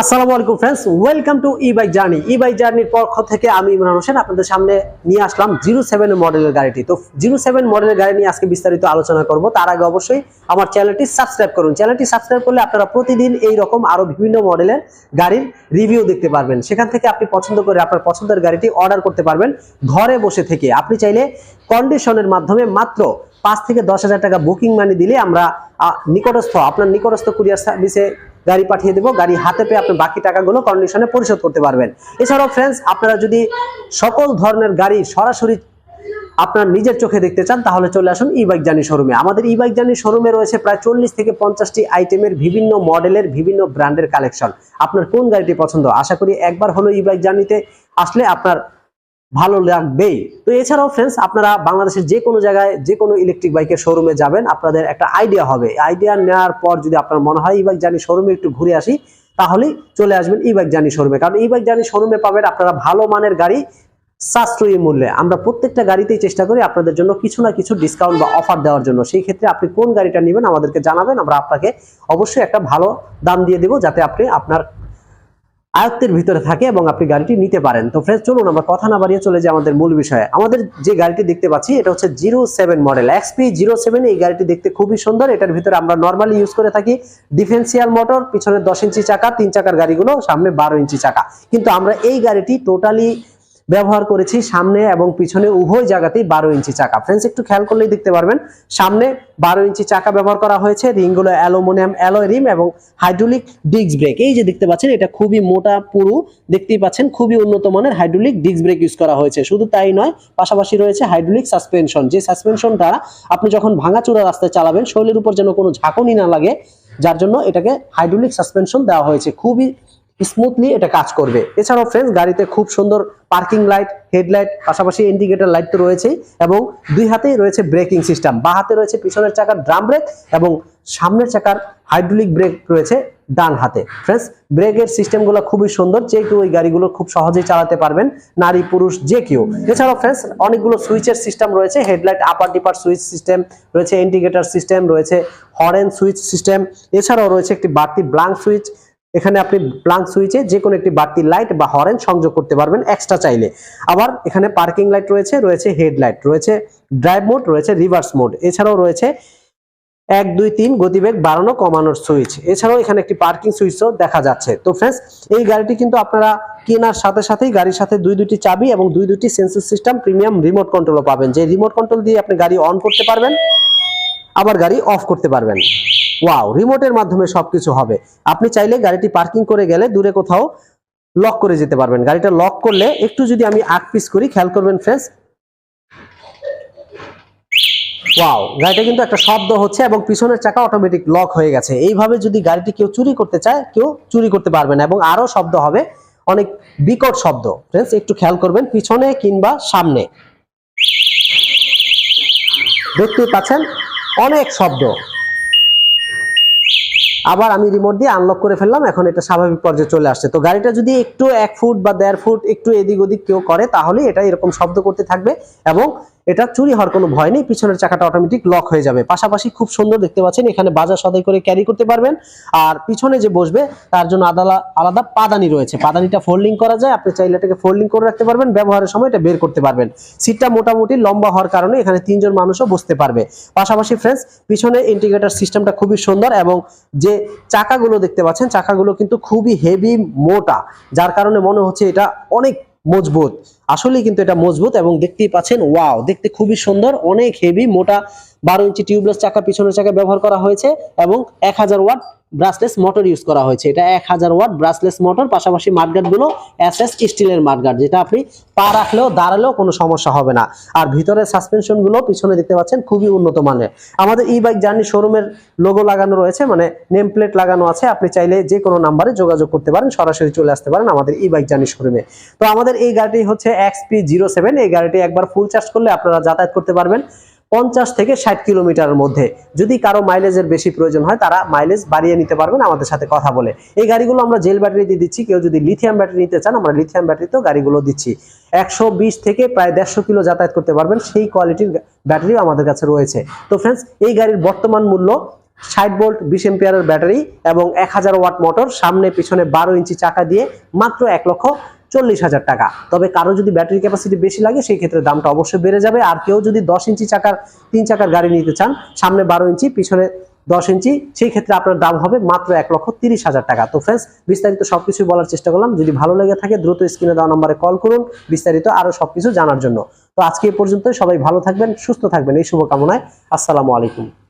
আসসালামু আলাইকুম friends welcome to E bike journey E bike জার্নির পক্ষ থেকে আমি ইমরান হোসেন, আপনাদের সামনে নিয়ে আসলাম জিরো সেভেন মডেলের গাড়িটি। তো জিরো সেভেন মডেলের গাড়ি নিয়ে আজকে বিস্তারিত আলোচনা করব। তার আগে অবশ্যই আমার চ্যানেলটি সাবস্ক্রাইব করুন। চ্যানেলটি সাবস্ক্রাইব করলে আপনারা প্রতিদিন এই রকম আরও বিভিন্ন মডেলের গাড়ির রিভিউ দেখতে পারবেন। সেখান থেকে আপনি পছন্দ করে আপনার পছন্দের গাড়িটি অর্ডার করতে পারবেন ঘরে বসে থেকে। আপনি চাইলে কন্ডিশনের মাধ্যমে মাত্র পাঁচ থেকে দশ হাজার টাকা বুকিং মানি দিলে আমরা নিকটস্থ, আপনার নিকটস্থ কুরিয়ার সার্ভিসে গাড়ি পাঠিয়ে দেবো, গাড়ি হাতে পেয়ে আপনি বাকি টাকাগুলো কন্ডিশনে পরিশোধ করতে পারবেন। এছাড়াও ফ্রেন্ডস আপনারা যদি সকল ধরনের গাড়ি সরাসরি আপনার নিজের চোখে দেখতে চান, তাহলে চলে আসুন ই বাইক জার্নি শোরুমে আমাদের ই বাইক জার্নি শোরুমে রয়েছে প্রায় চল্লিশ থেকে পঞ্চাশটি আইটেমের বিভিন্ন মডেলের বিভিন্ন ব্র্যান্ডের কালেকশন আপনার কোন গাড়িটি পছন্দ? আশা করি একবার হলো ই বাইক জার্নিতে আসলে আপনার ভালো লাগবেই। তো এছাড়াও ফ্রেন্ডস আপনারা বাংলাদেশের যে কোনো জায়গায় যে কোনো ইলেকট্রিক বাইকের শোরুমে যাবেন, আপনাদের একটা আইডিয়া হবে। আইডিয়া নেওয়ার পর যদি আপনার মনে হয় ই বাইক জানি শোরুমে একটু ঘুরে আসি, তাহলেই চলে আসবেন ই বাইক জানি শোরুমে কারণ ই বাইক জানি শোরুমে পাবেন আপনারা ভালো মানের গাড়ি সাশ্রয়ী মূল্যে। আমরা প্রত্যেকটা গাড়িতেই চেষ্টা করি আপনাদের জন্য কিছু না কিছু ডিসকাউন্ট বা অফার দেওয়ার জন্য। সেই ক্ষেত্রে আপনি কোন গাড়িটা নেবেন আমাদেরকে জানাবেন, আমরা আপনাকে অবশ্যই একটা ভালো দাম দিয়ে দেবো, যাতে আপনি আপনার আয়ত্তের ভিতরে থাকে এবং আপনি গাড়িটি নিতে পারেন। তো ফ্রেন্ডস চলুন আমরা কথা না বাড়িয়ে চলে যাই আমাদের মূল বিষয়ে। আমাদের যে গাড়িটি দেখতে পাচ্ছি, এটা হচ্ছে zero seven model. XP zero seven, এই গাড়িটি দেখতে খুবই সুন্দর। এটার ভিতরে আমরা নর্মালি ইউজ করে থাকি ডিফেন্সিয়াল মোটর, পিছনে দশ ইঞ্চি চাকা, তিন চাকার গাড়িগুলো, সামনে বারো ইঞ্চি চাকা। কিন্তু আমরা এই গাড়িটি টোটালি ব্যবহার করেছি সামনে এবং পিছনে উভয় জায়গাতেই বারো ইঞ্চি চাকা। ফ্রেন্ডস একটু খেয়াল করলেই দেখতে পারবেন, সামনে বারো ইঞ্চি চাকা ব্যবহার করা হয়েছে। রিংগুলো অ্যালুমিনিয়াম, অ্যালয় রিম এবং হাইড্রোলিক ডিস্ক ব্রেক। এই যে দেখতে পাচ্ছেন, এটা খুবই মোটা, পুরু, দেখতেই পাচ্ছেন, খুবই উন্নত মানের হাইড্রোলিক ডিস্ক ব্রেক ইউজ করা হয়েছে। শুধু তাই নয়, পাশাপাশি রয়েছে হাইড্রোলিক সাসপেনশন। যে সাসপেনশন দ্বারা আপনি যখন ভাঙাচোরা রাস্তায় চালাবেন, শরীরের উপর যেন কোনো ঝাঁকুনি না লাগে, যার জন্য এটাকে হাইড্রোলিক সাসপেনশন দেওয়া হয়েছে। খুবই স্মুথলি এটা কাজ করবে। এছাড়াও ফ্রেন্ডস গাড়িতে খুব সুন্দর পার্কিং লাইট হেডলাইট পাশাপাশি ইন্ডিকেটর লাইট তো রয়েছেই এবং দুই হাতেই রয়েছে ব্রেকিং সিস্টেম বা হাতে রয়েছে পিছনের চাকার ড্রাম ব্রেক এবং সামনের চাকার হাইড্রোলিক ব্রেক রয়েছে ডান হাতে। ফ্রেন্ডস ব্রেকের সিস্টেমগুলো খুবই সুন্দর, যে কেউ গাড়িগুলো খুব সহজেই চালাতে পারবেন, নারী, পুরুষ, যে কেউ। এছাড়াও ফ্রেন্ডস অনেকগুলো সুইচের সিস্টেম রয়েছে headlight upper dipper switch system রয়েছে ইন্ডিকেটর সিস্টেম রয়েছে হরেন সুইচ সিস্টেম এছাড়াও রয়েছে একটি বাড়তি ব্লাঙ্ক সুইচ এখানে আপনি ব্লাঙ্ক সুইচে যে কোনো একটি বাড়তি লাইট বা হরেন সংযোগ করতে পারবেন এক্সট্রা চাইলে। আবার এখানে পার্কিং লাইট রয়েছে রয়েছে হেডলাইট রয়েছে ড্রাইভ মোড রয়েছে রিভার্স মোড এছাড়াও রয়েছে এক, দুই, তিন গতিবেগ বাড়ানো কমানোর সুইচ। এছাড়াও এখানে একটি পার্কিং সুইচও দেখা যাচ্ছে। তো ফ্রেন্ডস এই গাড়িটি কিন্তু আপনারা কেনার সাথে সাথেই গাড়ির সাথে দুই দুটি চাবি এবং দুই দুটি সেন্সর সিস্টেম প্রিমিয়াম রিমোট কন্ট্রোলও পাবেন। যে রিমোট কন্ট্রোল দিয়ে আপনি গাড়ি অন করতে পারবেন, আবার গাড়ি অফ করতে পারবেন। ওয়াও রিমোটের মাধ্যমে সবকিছু হবে। আপনি চাইলে গাড়িটি পার্কিং করে গেলে দূরে কোথাও লক করে যেতে পারবেন। গাড়িটা লক করলে একটু যদি আমি আগ পিস করি, খেয়াল করবেন ফ্রেন্ডস ওয়াও গাড়িটা কিন্তু একটা শব্দ হচ্ছে এবং পিছনের চাকা অটোমেটিক লক হয়ে গেছে। এইভাবে যদি গাড়িটি কেউ চুরি করতে চায়, কেউ চুরি করতে পারবে না এবং আরও শব্দ হবে, অনেক বিকট শব্দ। ফ্রেন্ডস একটু খেয়াল করবেন, পিছনে কিংবা সামনে। দেখতেই পাচ্ছেন, অনেক শব্দ। আবার আমি রিমোট দিয়ে আনলক করে ফেললাম, এখন এটা স্বাভাবিক পর্যায়ে চলে আসছে। তো গাড়িটা যদি একটু এক ফুট বা দেড় ফুট একটু এদিক ওদিক কেউ করে, তাহলে এটা এরকম শব্দ করতে থাকবে এবং এটা চুরি হওয়ার কোনো ভয় নেই, পিছনের চাকাটা অটোমেটিক লক হয়ে যাবে। পাশাপাশি খুব সুন্দর দেখতে পাচ্ছেন, এখানে বাজার সদাই করে ক্যারি করতে পারবেন। আর পিছনে যে বসবে, তার জন্য আলাদা আলাদা পাদানি রয়েছে। পাদানিটা ফোল্ডিং করা যায়, আপনি চাইলে এটাকে ফোল্ডিং করে রাখতে পারবেন, ব্যবহারের সময় এটা বের করতে পারবেন। সিটটা মোটামুটি লম্বা হওয়ার কারণে এখানে তিনজন মানুষও বসতে পারবে। পাশাপাশি ফ্রেন্ডস পিছনে ইন্টিগ্রেটার সিস্টেমটা খুবই সুন্দর এবং যে চাকাগুলো দেখতে পাচ্ছেন, চাকাগুলো কিন্তু খুবই হেভি মোটা, যার কারণে মনে হচ্ছে এটা অনেক মজবুত। আসলেই কিন্তু এটা মজবুত এবং দেখতেই পাচ্ছেন, ওয়াও, দেখতে খুবই সুন্দর, অনেক হেভি মোটা বারো ইঞ্চি টিউবলেস চাকা পিছনের চাকা ব্যবহার করা হয়েছে এবং এক হাজার ওয়াট ব্রাসলেস মোটর ইউজ করা হয়েছে। এটা এক হাজার ওয়াট ব্রাসলেস মোটর পাশাপাশি মাঠগার্ডগুলো এস এস স্টিলের মাঠগার্ড যেটা আপনি পা রাখলেও দাঁড়ালেও কোনো সমস্যা হবে না। আর ভিতরে সাসপেনশনগুলো পিছনে দেখতে পাচ্ছেন, খুবই উন্নত মানের। আমাদের ই বাইক জার্নি শোরুমের লোগো লাগানো রয়েছে মানে নেম প্লেট লাগানো আছে। আপনি চাইলে যে কোনো নাম্বারে যোগাযোগ করতে পারেন, সরাসরি চলে আসতে পারেন আমাদের ই বাইক জার্নি শোরুমে তো আমাদের এই গাড়িটি হচ্ছে এক্সপি জিরো সেভেন এই গাড়িটি একবার ফুল চার্জ করলে আপনারা যাতায়াত করতে পারবেন। পঞ্চাশ থেকে ষাট কিলোমিটারের মধ্যে। যদি কারও মাইলেজের বেশি প্রয়োজন হয়, তারা মাইলেজ বাড়িয়ে নিতে পারবেন, আমাদের সাথে কথা বলে। এই গাড়িগুলো আমরা জেল ব্যাটারি দিয়ে দিচ্ছি, কেউ যদি লিথিয়াম ব্যাটারি নিতে চান, আমরা লিথিয়াম ব্যাটারিতেও গাড়িগুলো দিচ্ছি। একশো বিশ থেকে প্রায় দেড়শো কিলো যাতায়াত করতে পারবেন, সেই কোয়ালিটির ব্যাটারিও আমাদের কাছে রয়েছে। তো ফ্রেন্ডস এই গাড়ির বর্তমান মূল্য ষাট ভোল্ট বিশ এম্পিয়ারের ব্যাটারি এবং এক হাজার ওয়াট মোটর সামনে পিছনে বারো ইঞ্চি চাকা দিয়ে মাত্র এক লক্ষ চল্লিশ হাজার টাকা। তবে কারও যদি ব্যাটারি ক্যাপাসিটি বেশি লাগে, সেই ক্ষেত্রে দামটা অবশ্যই বেড়ে যাবে। আর কেউ যদি দশ ইঞ্চি চাকার, তিন চাকার গাড়ি নিতে চান, সামনে বারো ইঞ্চি, পিছনে দশ ইঞ্চি, সেই ক্ষেত্রে আপনার দাম হবে মাত্র এক লক্ষ তিরিশ হাজার টাকা। তো ফ্রেন্ডস বিস্তারিত সবকিছুই বলার চেষ্টা করলাম। যদি ভালো লেগে থাকে, দ্রুত স্ক্রিনে দেওয়া নম্বরে কল করুন, বিস্তারিত আরও সবকিছু জানার জন্য। তো আজকে এই পর্যন্তই। সবাই ভালো থাকবেন, সুস্থ থাকবেন। এই শুভকামনায়। আসসালামু আলাইকুম।